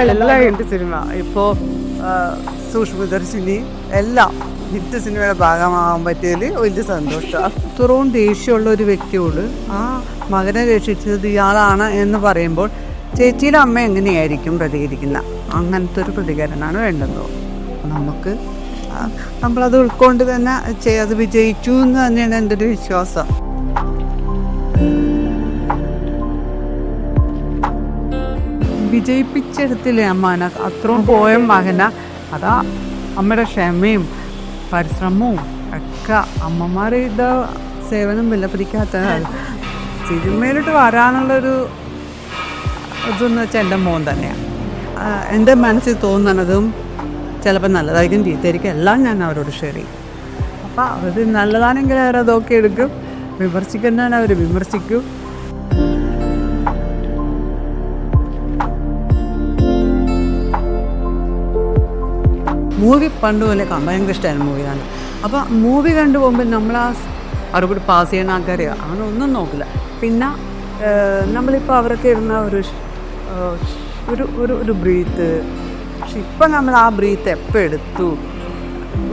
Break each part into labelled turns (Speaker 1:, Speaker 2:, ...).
Speaker 1: എല്ലാം hit cinema ഇപ്പോൾ സൂക്ഷ്മദർശിനി എല്ലാം ഹിറ്റ് സിനിമയുടെ ഭാഗമാകാൻ പറ്റിയതിൽ വലിയ സന്തോഷമാണ് അത്രയും ദേഷ്യമുള്ള ഒരു വ്യക്തിയോട് ആ മകനെ രക്ഷിച്ചത് ഇയാളാണ് എന്ന് പറയുമ്പോൾ ചേച്ചിയുടെ അമ്മ എങ്ങനെയായിരിക്കും പ്രതികരിക്കുന്ന? അങ്ങനത്തെ ഒരു പ്രതികരണമാണ് വേണ്ടത്. നമുക്ക് നമ്മളത് ഉൾക്കൊണ്ട് തന്നെ അത് വിജയിച്ചു എന്ന് തന്നെയാണ് എന്റെ ഒരു വിശ്വാസം. വിജയിപ്പിച്ചെടുത്തില്ലേ അമ്മാന അത്രയും പോയ മകന. അതാ അമ്മയുടെ ക്ഷമയും പരിശ്രമവും ഒക്കെ അമ്മമാർ ഇത് സേവനം വിലപിടിക്കാത്ത സിനിമയിലോട്ട് വരാനുള്ളൊരു ഇതെന്ന് വെച്ചാൽ എന്റെ മോൻ തന്നെയാണ് എന്റെ മനസ്സിൽ തോന്നുന്നതും ചിലപ്പോൾ നല്ലതായിരിക്കും ചീത്തയായിരിക്കും. എല്ലാം ഞാൻ അവരോട് ഷെയർ ചെയ്യും. അപ്പോൾ അവർ നല്ലതാണെങ്കിൽ അവരതൊക്കെ എടുക്കും. വിമർശിക്കുന്നതാണ് അവർ വിമർശിക്കും. മൂവി പണ്ട് പോലെ ഭയങ്കര ഇഷ്ടമായിരുന്നു മൂവിയാണ് അപ്പോൾ മൂവി കണ്ടു പോകുമ്പോൾ നമ്മൾ ആ അവിടെ പാസ് ചെയ്യുന്ന ആൾക്കാരെയോ അങ്ങനെ ഒന്നും നോക്കില്ല. പിന്നെ നമ്മളിപ്പോൾ അവരൊക്കെ ഇരുന്ന ഒരു ഒരു ഒരു ഒരു ബ്രീത്ത് പക്ഷെ ഇപ്പം നമ്മൾ ആ ബ്രീത്ത് എപ്പോൾ എടുത്തു?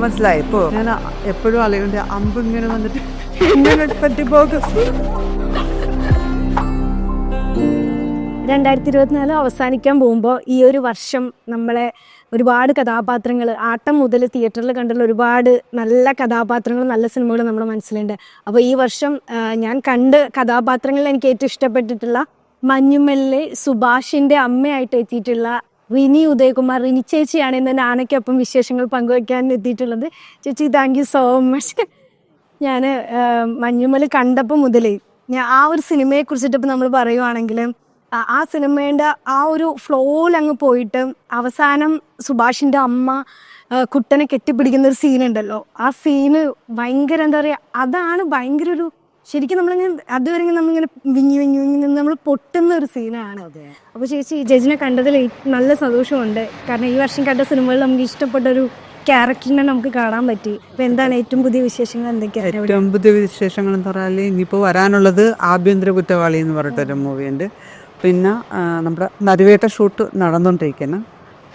Speaker 1: മനസ്സിലായി? ഇപ്പോൾ ഞാൻ എപ്പോഴും അല്ലെങ്കിൽ അമ്പ് ഇങ്ങനെ വന്നിട്ട് ഇങ്ങനെ പറ്റിപ്പോകും
Speaker 2: രണ്ടായിരത്തി ഇരുപത്തിനാല് അവസാനിക്കാൻ പോകുമ്പോൾ ഈ ഒരു വർഷം നമ്മളെ ഒരുപാട് കഥാപാത്രങ്ങൾ ആട്ടം മുതൽ തിയേറ്ററിൽ കണ്ടുള്ള ഒരുപാട് നല്ല കഥാപാത്രങ്ങൾ നല്ല സിനിമകൾ നമ്മുടെ മനസ്സിലുണ്ട്. അപ്പോൾ ഈ വർഷം ഞാൻ കണ്ട് കഥാപാത്രങ്ങളിൽ എനിക്ക് ഏറ്റവും ഇഷ്ടപ്പെട്ടിട്ടുള്ള മഞ്ഞുമല്ലെ സുഭാഷിന്റെ അമ്മയായിട്ട് എത്തിയിട്ടുള്ള റിനി ഉദയകുമാർ റിനി ചേച്ചിയാണ് ഇന്ന് നാണയ്ക്കൊപ്പം വിശേഷങ്ങൾ പങ്കുവയ്ക്കാൻ എത്തിയിട്ടുള്ളത്. ചേച്ചി താങ്ക് യു സോ മച്ച് ഞാൻ മഞ്ഞുമൽ കണ്ടപ്പോൾ മുതലേ ഞാൻ ആ ഒരു സിനിമയെ കുറിച്ചിട്ട് നമ്മൾ പറയുവാണെങ്കിൽ ആ- സിനിമയുടെ സിനിമേന്റെ ആ ഒരു ഫ്ലോയിൽ അങ്ങ് പോയിട്ട് അവസാനം സുഭാഷിന്റെ അമ്മ കുട്ടനെ കെട്ടിപ്പിടിക്കുന്ന ഒരു സീനുണ്ടല്ലോ. ആ സീന് ഭയങ്കര എന്താ പറയുക അതാണ് ഭയങ്കര ഒരു ശരിക്കും നമ്മളിങ്ങനെ അതുവരെ ഇങ്ങനെ നമ്മളിങ്ങനെ വിങ്ങി വിങ്ങി വിങ്ങി നിന്ന് നമ്മൾ പൊട്ടുന്ന ഒരു സീനാണ്. അപ്പോൾ ചേച്ചി ജജിനെ കണ്ടതിൽ നല്ല സന്തോഷമുണ്ട്. കാരണം ഈ വർഷം കണ്ട സിനിമകളിൽ നമുക്ക് ഇഷ്ടപ്പെട്ട ഒരു ക്യാരക്ടറിനെ നമുക്ക് കാണാൻ പറ്റി. അപ്പോൾ എന്താണ് ഏറ്റവും പുതിയ വിശേഷങ്ങൾ? എന്തൊക്കെയാണ്
Speaker 1: ഏറ്റവും പുതിയ വിശേഷങ്ങൾ എന്ന് പറഞ്ഞാൽ ഇനിയിപ്പോൾ വരാനുള്ളത് ആഭ്യന്തര കുറ്റവാളി എന്ന് പറഞ്ഞിട്ടൊരു മൂവിയുണ്ട് പിന്നെ നമ്മുടെ നരുവേട്ട ഷൂട്ട് നടന്നുകൊണ്ടിരിക്കുന്നു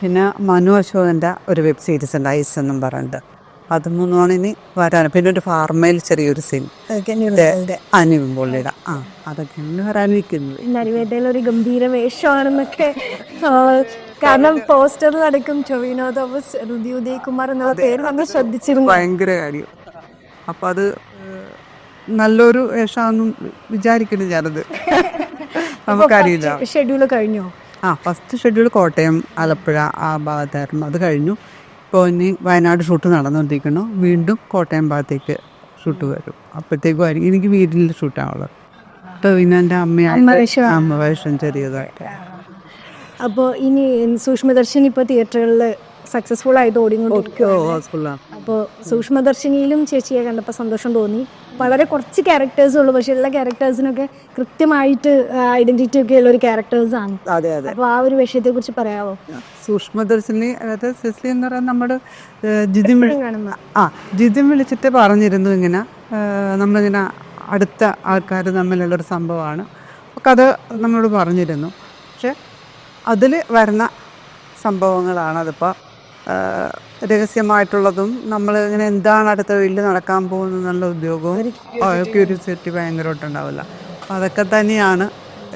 Speaker 1: പിന്നെ മനു അശോകന്റെ ഒരു വെബ് സീരീസ് ഉണ്ട് ഐസ് എന്നും പറഞ്ഞിട്ട്. അത് മൂന്നുമാണ് ഇനി വരാൻ. പിന്നെ ഒരു ഫാർമയിൽ ചെറിയൊരു സീൻ അനിവും പുള്ളിയുടെ. ആ അതൊക്കെയാണ് വരാനിരിക്കുന്നത്
Speaker 2: നരിവേട്ടയിൽ ഒരു ഗംഭീര വേഷമാണെന്നൊക്കെ കാരണം പോസ്റ്ററിൽ അടക്കം ടൊവിനോ തോമസ് ഉദയകുമാർ എന്നുള്ള പേര് നമ്മൾ ശ്രദ്ധിച്ചിരുന്നു.
Speaker 1: ഭയങ്കര കാര്യം. അപ്പോൾ അത് നല്ലൊരു വേഷമാണെന്നും വിചാരിക്കുന്നു ഞാനത്. നമുക്കറിയില്ല.
Speaker 2: ഷെഡ്യൂൾ കഴിഞ്ഞോ?
Speaker 1: ആ ഫസ്റ്റ് ഷെഡ്യൂൾ കോട്ടയം ആലപ്പുഴ ആ ഭാഗത്തായിരുന്നു. അത് കഴിഞ്ഞു. ഇപ്പോൾ ഇനി വയനാട് ഷൂട്ട് നടന്നുകൊണ്ടിരിക്കുന്നു. വീണ്ടും കോട്ടയം ഭാഗത്തേക്ക് ഷൂട്ട് വരും. അപ്പോഴത്തേക്കും ആയിരിക്കും. എനിക്ക് വീട്ടിൽ ഷൂട്ടാവുള്ളത് അപ്പോൾ പിന്നെ എന്റെ അമ്മയായിട്ട് അമ്മ വേഷം. ചെറിയതായിട്ട്.
Speaker 2: അപ്പോൾ ഇനി സൂക്ഷ്മദർശിനി ഇപ്പോൾ തിയേറ്ററുകളിൽ സക്സസ്ഫുൾ ആയിട്ട്
Speaker 1: ഹൗസ്ഫുള്ളാണ്
Speaker 2: അപ്പോൾ സൂക്ഷ്മദർശിനിയിലും ചേച്ചിയെ കണ്ടപ്പോൾ സന്തോഷം തോന്നി. വളരെ കുറച്ച് ക്യാരക്ടേഴ്സ് ഉള്ളൂ. പക്ഷെ എല്ലാ ക്യാരക്ടേഴ്സിനൊക്കെ കൃത്യമായിട്ട് ഐഡന്റിറ്റി ഒക്കെ ഉള്ള ഒരു ക്യാരക്ടേഴ്സാണ് അപ്പോൾ ആ ഒരു വിഷയത്തെ കുറിച്ച് പറയാമോ
Speaker 1: സൂക്ഷ്മദർശിനി അതായത് സിസ്ലി എന്ന് പറയുന്നത് നമ്മുടെ ജിതിൻ ആ ജിതിൻ വിളിച്ചിട്ട് പറഞ്ഞിരുന്നു ഇങ്ങനെ. നമ്മളിങ്ങനെ അടുത്ത ആൾക്കാർ തമ്മിലുള്ളൊരു സംഭവമാണ്. കഥ നമ്മളോട് പറഞ്ഞിരുന്നു. പക്ഷെ അതിൽ വരുന്ന സംഭവങ്ങളാണ് അതിപ്പോൾ രഹസ്യമായിട്ടുള്ളതും നമ്മൾ ഇങ്ങനെ എന്താണ് അടുത്ത വീട്ടിൽ നടക്കാൻ പോകുന്നത് എന്നുള്ള ഉദ്യോഗവും ക്യൂരിയോസിറ്റി ഭയങ്കരമായിട്ടുണ്ടാവില്ല. അപ്പം അതൊക്കെ തന്നെയാണ്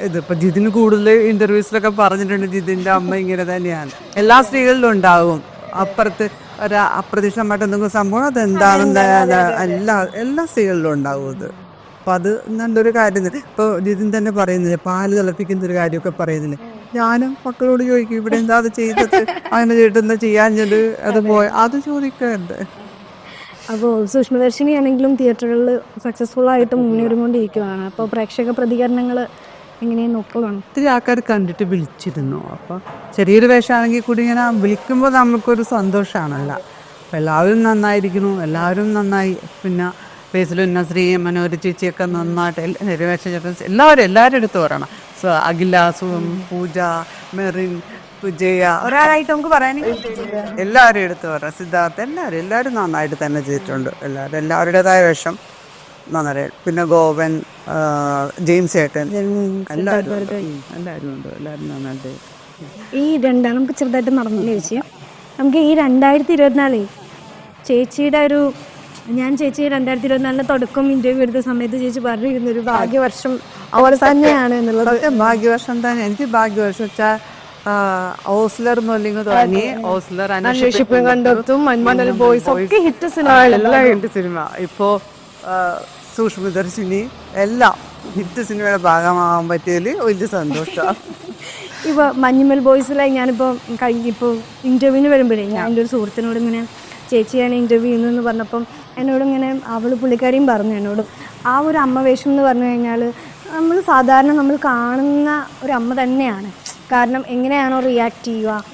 Speaker 1: ഇതിപ്പോൾ ജിതിന് കൂടുതൽ ഇന്റർവ്യൂസിലൊക്കെ പറഞ്ഞിട്ടുണ്ട്. ജിതിന്റെ അമ്മ ഇങ്ങനെ തന്നെയാണ്. എല്ലാ സ്ത്രീകളിലും ഉണ്ടാവും. അപ്പുറത്ത് ഒരു അപ്രതീക്ഷിതമായിട്ട് എന്തെങ്കിലും സംഭവം അതെന്താണെന്ന് എല്ലാ എല്ലാ സ്ത്രീകളിലും ഉണ്ടാവും അത് അപ്പം അത് നല്ലൊരു കാര്യം തന്നെ. ഇപ്പോൾ ജിതിൻ തന്നെ പറയുന്നില്ലേ പാൽ തിളപ്പിക്കുന്ന ഒരു കാര്യമൊക്കെ പറയുന്നില്ലേ. ഞാനും മക്കളോട് ചോദിക്കും ഇവിടെ എന്താ അത് ചെയ്തത്? അങ്ങനെ ചെയ്തിട്ടെന്താ ചെയ്യാഞ്ഞത്? അത് പോയ അത് ചോദിക്കാറുണ്ട്.
Speaker 2: അപ്പോൾ സൂക്ഷ്മദർശിനി ആണെങ്കിലും തിയേറ്ററുകളിൽ സക്സസ്ഫുൾ ആയിട്ട് മുന്നേറിക്കൊണ്ടിരിക്കുകയാണ് അപ്പോൾ പ്രേക്ഷക പ്രതികരണങ്ങൾ എങ്ങനെയാണ് നോക്കുകയാണ്
Speaker 1: ഒത്തിരി ആൾക്കാർ കണ്ടിട്ട് വിളിച്ചിരുന്നു. അപ്പോൾ ചെറിയൊരു വേഷമാണെങ്കിൽ കൂടി ഇങ്ങനെ വിളിക്കുമ്പോൾ നമുക്കൊരു സന്തോഷമാണല്ലോ. അപ്പോൾ എല്ലാവരും നന്നായിരിക്കുന്നു എല്ലാവരും നന്നായി. പിന്നെ ഫേസിലും നസ്രീ മനോഹര ചേച്ചിയൊക്കെ നന്നായിട്ട് എല്ലാ- വേഷം എല്ലാവരും എല്ലാവരും എടുത്ത് പറയണം. സോ അഖില സുഖം പൂജ മെറിൻ വിജയ ഒരാളായിട്ട് നമുക്ക് പറയാൻ എല്ലാവരും എടുത്ത് പറയാം. സിദ്ധാർത്ഥ എല്ലാവരും എല്ലാവരും നന്നായിട്ട് തന്നെ ചെയ്തിട്ടുണ്ട്. എല്ലാവരും എല്ലാവരുടേതായ വേഷം നന്നായി പിന്നെ ഗോവൻ ജെയിംസ് ഏട്ടൻ എല്ലാവരും. എല്ലാവരും ഉണ്ട്. എല്ലാവരും നന്നായിട്ട്.
Speaker 2: ഈ രണ്ടാം നമുക്ക് ചെറുതായിട്ട് നടന്നു ചേച്ചി നമുക്ക് ഈ രണ്ടായിരത്തി ഇരുപത്തിനാല് ചേച്ചിയുടെ ഒരു ഞാൻ ചേച്ചി രണ്ടായിരത്തി ഇരുപത്തിനാലിന് തുടക്കം ഇന്റർവ്യൂ എടുത്ത സമയത്ത് ചേച്ചി പറഞ്ഞിരുന്നൊരു ഭാഗ്യവർഷം അതുപോലെ തന്നെയാണ് എന്നുള്ളത്.
Speaker 1: ഭാഗ്യവർഷം തന്നെ. എനിക്ക് ഭാഗ്യവർഷം വെച്ചാൽ ഓസ്ലർ എന്നല്ലെങ്കിൽ തുടങ്ങി. ഓസ്ലർ
Speaker 2: അന്വേഷിപ്പും കണ്ടെത്തും. മന്മനൽ ബോയ്സ് ഒക്കെ ഹിറ്റ് സിനിമ
Speaker 1: ഹിറ്റ് സിനിമ ഇപ്പോ സൂക്ഷ്മദർശിനി എല്ലാം ഹിറ്റ് സിനിമയുടെ ഭാഗമാകാൻ പറ്റിയതിൽ വലിയ സന്തോഷം.
Speaker 2: ഇപ്പോൾ മഞ്ഞുമൽ ബോയ്സിലെ ഞാനിപ്പോൾ കഴിഞ്ഞിപ്പോൾ ഇന്റർവ്യൂവിന് വരുമ്പോഴേ ഞാൻ എന്റെ ഒരു സുഹൃത്തിനോട് ഇങ്ങനെ ചേച്ചിയാണ് ഇന്റർവ്യൂ ചെയ്യുന്നതെന്ന് പറഞ്ഞപ്പം എന്നോട് ഇങ്ങനെ അവൾ പുള്ളിക്കാരിയും പറഞ്ഞു എന്നോട്. ആ ഒരു അമ്മ വേഷം എന്ന് പറഞ്ഞു കഴിഞ്ഞാൽ നമ്മൾ സാധാരണ നമ്മൾ കാണുന്ന ഒരു അമ്മ തന്നെയാണ്. കാരണം എങ്ങനെയാണോ റിയാക്ട് ചെയ്യുക.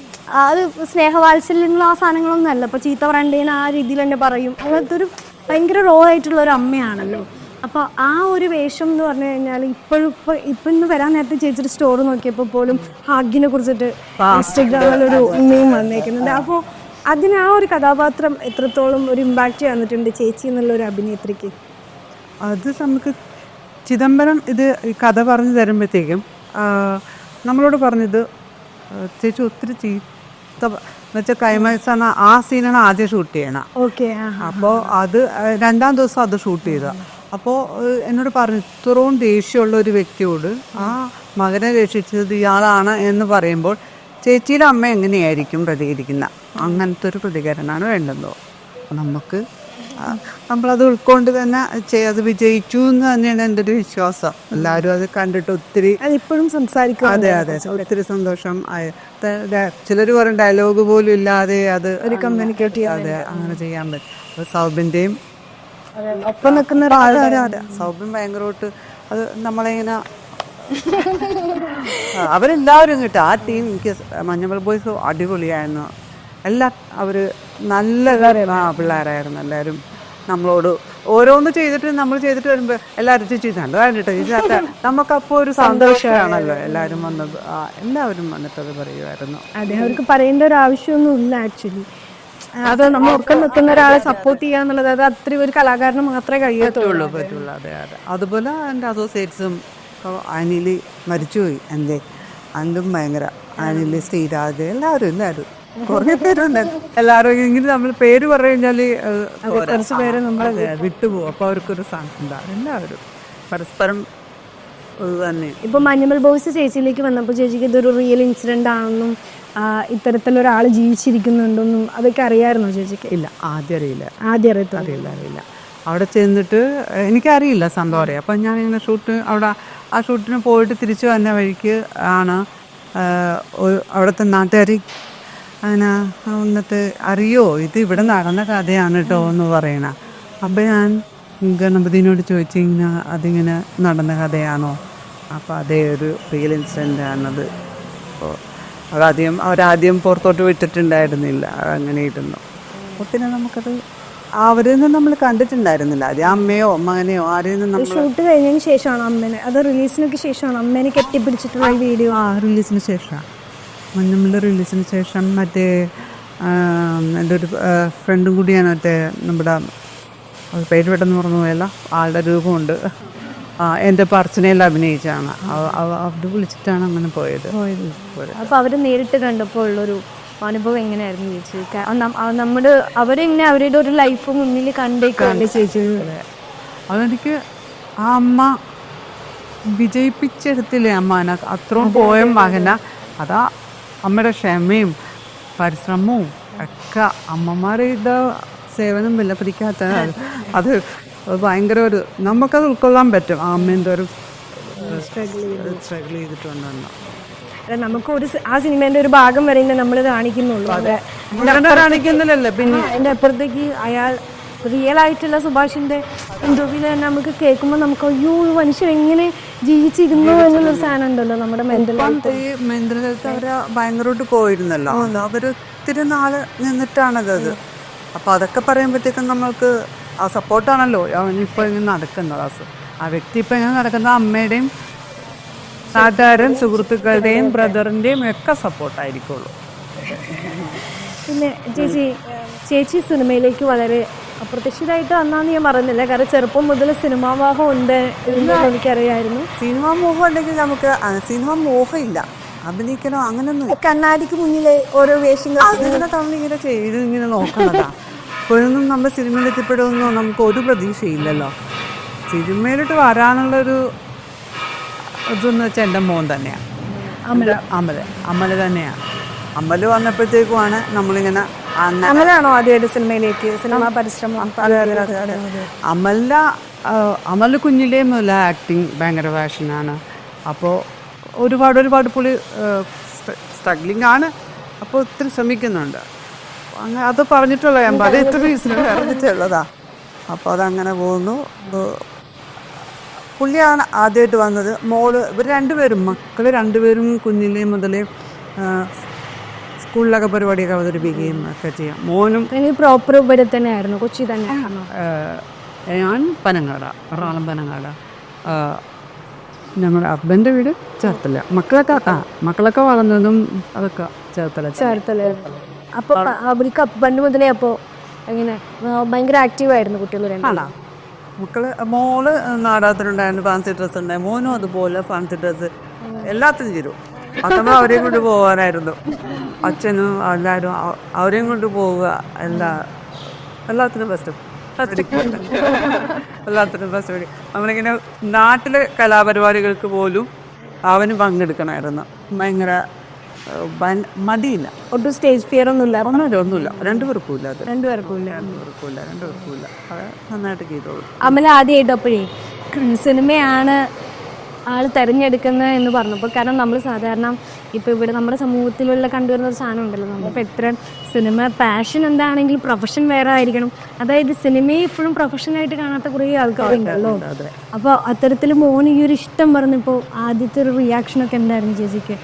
Speaker 2: അത് സ്നേഹവാത്സല്യങ്ങൾ ആ സാധനങ്ങളൊന്നും അല്ല. അപ്പോൾ ചീത്ത പറയേണ്ടതിന് ആ രീതിയിൽ തന്നെ പറയും. അങ്ങനത്തെ ഒരു ഭയങ്കര റോ ആയിട്ടുള്ള ഒരു അമ്മയാണല്ലോ. അപ്പോൾ ആ ഒരു വേഷം എന്ന് പറഞ്ഞു കഴിഞ്ഞാൽ ഇപ്പോഴും ഇപ്പോൾ ഇപ്പം ഇന്ന് വരാൻ നേരത്തെ ചേച്ചിയുടെ സ്റ്റോർ നോക്കിയപ്പോൾ പോലും ഹാഗിനെ കുറിച്ചിട്ട് ഇൻസ്റ്റഗ്രാമിൽ ഒരു മീം വന്നേക്കുന്നുണ്ട്. അപ്പോൾ അതിന് ആ ഒരു കഥാപാത്രം എത്രത്തോളം ഒരു ഇമ്പാക്റ്റ് വന്നിട്ടുണ്ട് ചേച്ചി എന്നുള്ള ഒരു അഭിനേത്രിക്ക്?
Speaker 1: അത് നമുക്ക് ചിദംബരം ഇത് കഥ പറഞ്ഞു തരുമ്പോഴത്തേക്കും നമ്മളോട് പറഞ്ഞത് ചേച്ചി ഒത്തിരി ചീത്ത എന്നുവെച്ചാൽ കൈമസാണ് ആ സീനാണ് ആദ്യം ഷൂട്ട് ചെയ്യണം.
Speaker 2: ഓക്കെ
Speaker 1: അപ്പോൾ അത് രണ്ടാം ദിവസം അത് ഷൂട്ട് ചെയ്ത. അപ്പോൾ എന്നോട് പറഞ്ഞു ഇത്രയും ദേഷ്യമുള്ള ഒരു വ്യക്തിയോട് ആ മകനെ രക്ഷിച്ചത് ഇയാളാണ് എന്ന് പറയുമ്പോൾ ചേച്ചിയുടെ അമ്മ എങ്ങനെയായിരിക്കും പ്രതികരിക്കുന്ന? അങ്ങനത്തെ ഒരു പ്രതികരണമാണ് വേണ്ടതോ. നമുക്ക് നമ്മളത് ഉൾക്കൊണ്ട് തന്നെ അത് വിജയിച്ചു എന്ന് തന്നെയാണ് എന്റെ ഒരു വിശ്വാസം. എല്ലാവരും അത് കണ്ടിട്ട് ഒത്തിരി
Speaker 2: ഇപ്പോഴും സംസാരിക്കും
Speaker 1: അതെ അതെ. ഒത്തിരി സന്തോഷം. ചിലർ പറയും ഡയലോഗ് പോലും ഇല്ലാതെ അത്
Speaker 2: ഒരു കമ്മ്യൂണിക്കേറ്റ്
Speaker 1: അതെ അങ്ങനെ ചെയ്യാൻ പറ്റും. അപ്പോൾ സൗബിന്റെയും
Speaker 2: ഒപ്പം നിൽക്കുന്ന
Speaker 1: സൗബിൻ ഭയങ്കരമായിട്ട് അത് നമ്മളിങ്ങനെ അവരെല്ലാവരും കിട്ടും ആ ടീം എനിക്ക് മഞ്ഞമ്മൽ ബോയ്സ് അടിപൊളിയായിരുന്നു. എല്ലാ അവർ നല്ല ആ പിള്ളേരായിരുന്നു എല്ലാവരും. നമ്മളോട് ഓരോന്ന് ചെയ്തിട്ട് നമ്മൾ ചെയ്തിട്ട് വരുമ്പോൾ എല്ലാവരും ചേച്ചി നല്ലതായിട്ട് ചേച്ചി നമുക്കപ്പോൾ ഒരു സന്തോഷമാണല്ലോ എല്ലാവരും വന്നത്. എല്ലാവരും വന്നിട്ട് അത് പറയുമായിരുന്നു.
Speaker 2: അതെ അവർക്ക് പറയേണ്ട ഒരു ആവശ്യമൊന്നും ഇല്ല ആക്ച്വലി അത് നമ്മൾ ഒക്കെ നിൽക്കുന്ന ഒരാളെ സപ്പോർട്ട് ചെയ്യുക എന്നുള്ളത് അത് അത്രയും ഒരു കലാകാരന് മാത്രമേ കഴിയത്തുള്ളൂ.
Speaker 1: പറ്റുള്ളൂ അതെ അതെ. അതുപോലെ എന്റെ അസോസിയേറ്റ്സും അനിൽ മരിച്ചുപോയി. എന്റെ അന്നും ഭയങ്കര അനിൽ ശ്രീരാജ് എല്ലാവരും എല്ലാവരും. കുറേ പേരുണ്ട്. എല്ലാവരും ഇങ്ങനെ നമ്മൾ പേര് പറഞ്ഞു കഴിഞ്ഞാൽ കുറച്ച് പേര് നമ്മൾ വിട്ടുപോകും. അപ്പോൾ അവർക്കൊരു സാധ്യത എല്ലാവരും പരസ്പരം തന്നെ.
Speaker 2: ഇപ്പൊ മഞ്ഞമൽ ബോയ്സ് ചേച്ചിയിലേക്ക് വന്നപ്പോൾ ചേച്ചിക്ക് ഇതൊരു റിയൽ ഇൻസിഡന്റ് ആണെന്നും ഇത്തരത്തിലൊരാൾ ജീവിച്ചിരിക്കുന്നുണ്ടെന്നും അതൊക്കെ അറിയാമായിരുന്നോ ചേച്ചിക്ക്?
Speaker 1: ഇല്ല ആദ്യം അറിയില്ല.
Speaker 2: ആദ്യം അറിയത്തില്ല
Speaker 1: അറിയില്ല അറിയില്ല. അവിടെ ചെന്നിട്ട് എനിക്കറിയില്ല അറിയാം അപ്പം ഞാൻ ഇങ്ങനെ ഷൂട്ട് അവിടെ ആ ഷൂട്ടിന് പോയിട്ട് തിരിച്ചു വന്ന വഴിക്ക് ആണ് അവിടുത്തെ നാട്ടുകാർ അങ്ങനെ എന്നിട്ട് അറിയോ ഇത് ഇവിടെ നടന്ന കഥയാണ് കേട്ടോ എന്ന് പറയണ. അപ്പം ഞാൻ ഗണപതിനോട് ചോദിച്ചു ഇങ്ങനെ അതിങ്ങനെ നടന്ന കഥയാണോ? അപ്പോൾ അതേ ഒരു റിയൽ ഇൻസിഡന്റ് ആണത്. അപ്പോൾ അവരാദ്യം അവരാദ്യം പുറത്തോട്ട് വിട്ടിട്ടുണ്ടായിരുന്നില്ല. അങ്ങനെ ഇരുന്നു അപ്പോൾ പിന്നെ നമുക്കത് അവരൊന്നും നമ്മൾ കണ്ടിട്ടുണ്ടായിരുന്നില്ല. അതെ അമ്മയോ മകനെയോ ആരെയൊന്നും നമ്മൾ
Speaker 2: ഷൂട്ട് കഴിഞ്ഞതിന് ശേഷമാണ് അമ്മേനെ. അത് റിലീസിനൊക്കെ ശേഷമാണ് അമ്മേനെ കെട്ടിപ്പിടിച്ചിട്ടുള്ള വീഡിയോ
Speaker 1: ആ റിലീസിന് ശേഷമാണ്. മഞ്ഞമ്മളുടെ റിലീസിന് ശേഷം മറ്റേ എന്റെ ഒരു ഫ്രണ്ടും കൂടിയാണ് മറ്റേ നമ്മുടെ പേര് പെട്ടെന്ന് പറഞ്ഞു പോയല്ല. ആളുടെ രൂപമുണ്ട്. ആ എന്റെ പർച്ചനയിൽ അഭിനയിച്ചാണ്. അവ- അവ- അവിടെ വിളിച്ചിട്ടാണ് അങ്ങനെ പോയത്.
Speaker 2: അപ്പോൾ അവർ നേരിട്ട് കണ്ടപ്പോൾ ഉള്ളൊരു അനുഭവം എങ്ങനെയായിരുന്നു ചേച്ചി? നമ്മുടെ അവരെങ്ങനെ അവരുടെ ഒരു ലൈഫ് മുന്നിൽ കണ്ടേക്കാണ്ട് ചേച്ചി?
Speaker 1: അതെനിക്ക് ആ അമ്മ വിജയിപ്പിച്ചെടുത്തില്ലേ അമ്മനെ അത്രയും പോയ മകന അതാ. അമ്മയുടെ ക്ഷമയും പരിശ്രമവും ഒക്കെ അമ്മമാരുടെ സേവനം വിലപിടിക്കാത്ത അത് ഭയങ്കര ഒരു നമുക്കത് ഉൾക്കൊള്ളാൻ പറ്റും. ആ അമ്മേന്റെ ഒരു സ്ട്രഗിൾ ചെയ്തിട്ടുണ്ടെന്ന്.
Speaker 2: നമുക്ക് ഒരു ആ സിനിമേന്റെ ഒരു ഭാഗം വരെ നമ്മൾ കാണിക്കുന്നുള്ളൂ. അതെ.
Speaker 1: കാണിക്കുന്നില്ലല്ലോ? പിന്നെ
Speaker 2: അതിന്റെ അപ്പുറത്തേക്ക് അയാൾ റിയൽ ആയിട്ടുള്ള സുഭാഷിന്റെ ഇന്റർവ്യൂവിൽ തന്നെ നമുക്ക് കേൾക്കുമ്പോൾ നമുക്ക് അയ്യോ മനുഷ്യൻ എങ്ങനെ ജീവിച്ചിരുന്നു എന്നുള്ളൊരു സാധനം ഉണ്ടല്ലോ നമ്മുടെ മെന്റൽ
Speaker 1: ഈ മെന്റൽ ഹെൽത്ത് അവർ ഭയങ്കരമായിട്ട് പോയിരുന്നല്ലോ. അവർ ഒത്തിരി നാൾ നിന്നിട്ടാണത് അത്. അപ്പൊ അതൊക്കെ പറയുമ്പോഴത്തേക്കും നമ്മൾക്ക് ആ സപ്പോർട്ടാണല്ലോ അവനിപ്പോൾ ഇങ്ങനെ നടക്കുന്നത്. ആ വ്യക്തി ഇപ്പൊ ഇങ്ങനെ നടക്കുന്നത്. അമ്മയുടെയും നാട്ടുകാരും സുഹൃത്തുക്കളുടെയും ബ്രദറിന്റെയും ഒക്കെ സപ്പോർട്ടായിരിക്കുള്ളൂ.
Speaker 2: പിന്നെ ചേച്ചി ചേച്ചി സിനിമയിലേക്ക് വളരെ അപ്രതീക്ഷിതമായിട്ട് വന്നാന്ന് ഞാൻ പറയുന്നില്ല. കാരണം ചെറുപ്പം മുതൽ സിനിമാ മോഹം ഉണ്ട് എന്ന് എനിക്കറിയായിരുന്നു.
Speaker 1: സിനിമാ മോഹം ഉണ്ടെങ്കിൽ നമുക്ക് സിനിമ മോഹം ഇല്ല. അഭിനയിക്കണോ അങ്ങനൊന്നും
Speaker 2: കണ്ണാടിക്ക് മുന്നിൽ ഓരോ വേഷങ്ങൾ
Speaker 1: അതിങ്ങനെ നമ്മളിങ്ങനെ ചെയ്ത് ഇങ്ങനെ നോക്കണതാ. ഇപ്പോഴൊന്നും നമ്മൾ സിനിമയിൽ എത്തിപ്പെടുമെന്നോ നമുക്ക് ഒരു പ്രതീക്ഷയില്ലല്ലോ. സിനിമയിലോട്ട് വരാനുള്ളൊരു ഇതെന്ന് വെച്ചാൽ എന്റെ മോൻ തന്നെയാണ് അമല. അമല. അമല തന്നെയാണ് അമൽ വന്നപ്പോഴത്തേക്കുമാണ് നമ്മളിങ്ങനെ
Speaker 2: അമലാണോ ആദ്യമായിട്ട് സിനിമയിലേക്ക്? സിനിമാ പരിശ്രമം?
Speaker 1: അമല അമൽ കുഞ്ഞിലേ മുതൽ ആക്ടിങ് ഭയങ്കര പാഷനാണ് അപ്പോൾ ഒരുപാട് ഒരുപാട് പുള്ളി സ്ട്രഗ്ലിംഗ് ആണ്. അപ്പോൾ ഒത്തിരി ശ്രമിക്കുന്നുണ്ട്. അങ്ങനെ അത് പറഞ്ഞിട്ടുള്ള ഞാൻ അത് ഇത്ര റീസൺ പറഞ്ഞിട്ടുള്ളതാ. അപ്പോൾ അതങ്ങനെ പോകുന്നു. പുള്ളിയാണ് ആദ്യമായിട്ട് വന്നത്. മോൾ ഇവർ രണ്ടുപേരും മക്കൾ രണ്ടുപേരും കുഞ്ഞിലേ മുതലേ സ്കൂളിലൊക്കെ പരിപാടിയൊക്കെ അവതരിപ്പിക്കുകയും ഒക്കെ ചെയ്യാം. മോനും
Speaker 2: പ്രോപ്പർ ഇവിടെ തന്നെയായിരുന്നു. കൊച്ചി തന്നെ
Speaker 1: ഞാൻ പനങ്ങാട എറണാകുളം പനങ്ങാട. ഞങ്ങളുടെ ഹസ്ബന്റെ വീട് ചേർത്തല. മക്കളൊക്കെ ആ മക്കളൊക്കെ വളർന്നതും അതൊക്കെ ചേർത്തല
Speaker 2: ചേർത്തല. അപ്പോൾ അവർക്ക് പണ്ട് മുതലേ അപ്പോൾ എങ്ങനെ ഭയങ്കര ആക്റ്റീവ് ആയിരുന്നു കുട്ടികൾ രണ്ടും
Speaker 1: മക്കൾ മോൾ നാടകത്തിനുണ്ടായിരുന്നു ഫാൻസി ഡ്രസ്സ് ഉണ്ടായി മോനും അതുപോലെ ഫാൻസി ഡ്രസ്സ് എല്ലാത്തിനും ചേരും. അത്തമ്മ അവരെയും കൊണ്ട് പോകാനായിരുന്നു. അച്ഛനും എല്ലാവരും അവ- അവരെയും കൊണ്ട് പോവുക എല്ലാ എല്ലാത്തിനും ബെസ്റ്റ് എല്ലാത്തിനും ബെസ്റ്റ് നമ്മളിങ്ങനെ നാട്ടിലെ കലാപരിപാടികൾക്ക് പോലും അവന് പങ്കെടുക്കണമായിരുന്നു. ഭയങ്കര മടിയില്ല
Speaker 2: ഒട്ടും സ്റ്റേജ് ഫിയർ ഒന്നും ഇല്ല
Speaker 1: ഒന്നുമില്ല. ഒന്നുമില്ല രണ്ടുപേർക്കും ഇല്ല അത്.
Speaker 2: രണ്ടുപേർക്കും ഇല്ല.
Speaker 1: രണ്ടുപേർക്കും ഇല്ല രണ്ടുപേർക്കും ഇല്ല. അത് നന്നായിട്ട് ചെയ്തോളൂ.
Speaker 2: അമല ആദ്യമായിട്ട് അപ്പോഴേ സിനിമയാണ് ആൾ തിരഞ്ഞെടുക്കുന്നത് എന്ന് പറഞ്ഞപ്പോൾ കാരണം നമ്മൾ സാധാരണ ഇപ്പോൾ ഇവിടെ നമ്മുടെ സമൂഹത്തിലുള്ള കണ്ടുവരുന്ന ഒരു സാധനം ഉണ്ടല്ലോ നമ്മളിപ്പോൾ എത്ര സിനിമ പാഷൻ എന്താണെങ്കിലും പ്രൊഫഷൻ വേറെ ആയിരിക്കണം. അതായത് സിനിമയെ ഇപ്പോഴും പ്രൊഫഷനായിട്ട് കാണാത്ത കുറേ ആൾക്കാരുണ്ടല്ലോ അപ്പോൾ അത്തരത്തിൽ മോൻ ഈ ഒരു ഇഷ്ടം പറഞ്ഞപ്പോൾ ആദ്യത്തെ ഒരു റിയാക്ഷനൊക്കെ എന്തായിരുന്നു ചേച്ചിക്ക്?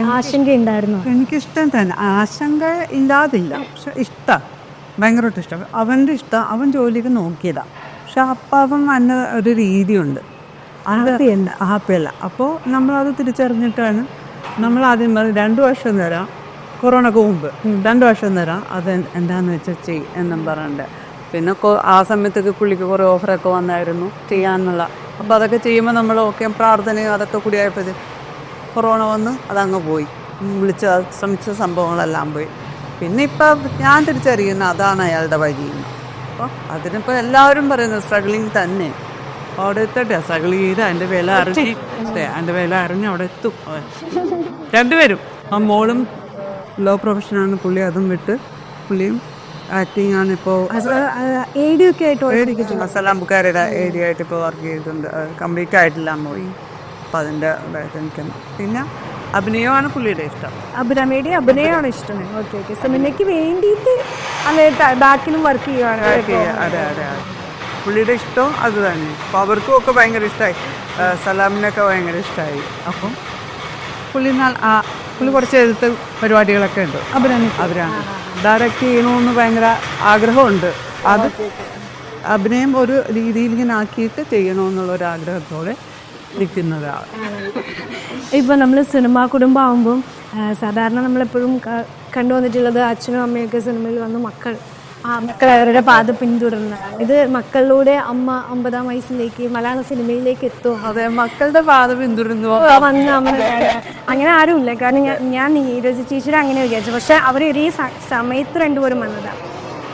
Speaker 2: ആശങ്ക ഉണ്ടായിരുന്നോ
Speaker 1: എനിക്കിഷ്ടം തന്നെ. ആശങ്ക ഇല്ലാതില്ല. പക്ഷെ ഇഷ്ടം. ഭയങ്കരമായിട്ട് ഇഷ്ടം. അവന്റെ ഇഷ്ടം. അവൻ ജോലിക്ക് നോക്കിയതാണ് പക്ഷെ അപ്പം അവൻ വന്ന ഒരു രീതിയുണ്ട്. ഹാപ്പിയല്ല. ഹാപ്പിയല്ല. അപ്പോൾ നമ്മളത് തിരിച്ചറിഞ്ഞിട്ടാണ് നമ്മൾ ആദ്യം പറഞ്ഞത് രണ്ട് വർഷം തരാം. കൊറോണക്ക് മുമ്പ്. രണ്ട് വർഷം തരാം. അത് എന്താണെന്ന് വെച്ചാൽ ചെയ് എന്നും പറഞ്ഞിട്ട്. പിന്നെ ആ സമയത്തൊക്കെ പുള്ളിക്ക് കുറേ ഓഫറൊക്കെ വന്നായിരുന്നു. ചെയ്യാനുള്ള അപ്പോൾ അതൊക്കെ ചെയ്യുമ്പോൾ നമ്മൾ ഓക്കെ പ്രാർത്ഥനയും അതൊക്കെ കൂടി ആയപ്പോൾ കൊറോണ വന്ന് അതങ്ങ് പോയി. വിളിച്ച ശ്രമിച്ച സംഭവങ്ങളെല്ലാം പോയി. പിന്നെ ഇപ്പം ഞാൻ തിരിച്ചറിയുന്ന അതാണ് അയാളുടെ വഴി. അപ്പോൾ അതിനിപ്പോൾ എല്ലാവരും പറയുന്നത് സ്ട്രഗ്ലിങ് തന്നെ. അവിടെ എത്തട്ടെ? സ്ട്രഗിൾ ചെയ്ത് അതിന്റെ വില അറിഞ്ഞ് അതെ അതിന്റെ വില അറിഞ്ഞ് അവിടെ എത്തും. രണ്ടുപേരും. ആ മോളും ലോ പ്രൊഫഷനാണ് പുള്ളി അതും വിട്ട് പുള്ളിയും ആക്ടിങ് ആണ് ഇപ്പോൾ
Speaker 2: ഏടിയൊക്കെ ആയിട്ട്
Speaker 1: സലാംബുക്കാരുടെ ഏരിയ ആയിട്ട് ഇപ്പോൾ വർക്ക് ചെയ്തിട്ടുണ്ട്. കംപ്ലീറ്റ് ആയിട്ടില്ല പോയി. അപ്പോൾ അതിന്റെ ഇതായിട്ട് പിന്നെ അഭിനയമാണ് പുള്ളിയുടെ ഇഷ്ടം.
Speaker 2: അഭിനമയുടെ അഭിനയമാണ് ഇഷ്ടം. Okay okay. സിനിമയ്ക്ക് വേണ്ടിയിട്ട് അല്ലെ ബാക്കിലും വർക്ക് ചെയ്യുവാണ്.
Speaker 1: അതെ അതെ അതെ. പുള്ളിയുടെ ഇഷ്ടവും അത് തന്നെ. അപ്പോൾ അവർക്കും ഒക്കെ ഭയങ്കര ഇഷ്ടമായി സലാമിനൊക്കെ ഭയങ്കര ഇഷ്ടമായി അപ്പം പുള്ളി പുള്ളി കുറച്ച് എഴുത്ത് പരിപാടികളൊക്കെ ഉണ്ട്.
Speaker 2: അഭിരാമി
Speaker 1: അവരാണ് ഡയറക്റ്റ് ചെയ്യണമെന്ന് ഭയങ്കര ആഗ്രഹമുണ്ട്. അത് അഭിനയം ഒരു രീതിയിൽ ഇങ്ങനെ ആക്കിയിട്ട് ചെയ്യണമെന്നുള്ള ഒരു ആഗ്രഹത്തോടെ നിൽക്കുന്നതാണ്
Speaker 2: ഇപ്പം നമ്മൾ സിനിമാ കുടുംബമാകുമ്പം സാധാരണ നമ്മളെപ്പോഴും കണ്ടുവന്നിട്ടുള്ളത് അച്ഛനും അമ്മയൊക്കെ സിനിമയിൽ വന്ന് മക്കൾ ആ മക്കൾ അവരുടെ പാത പിന്തുടരുന്ന ഇത് മക്കളിലൂടെ അമ്മ അമ്പതാം വയസ്സിലേക്ക് മലയാള സിനിമയിലേക്ക് എത്തും.
Speaker 1: അതെ മക്കളുടെ പാത പിന്തുടരുന്നു.
Speaker 2: വന്ന് അമ്മ അങ്ങനെ ആരുമില്ല. കാരണം ഞാൻ ഞാൻ നീരജ് ടീച്ചറെ അങ്ങനെ വിചാരിച്ചു. പക്ഷെ അവർ ഒരേ സമയത്ത് രണ്ടുപേരും വന്നതാണ്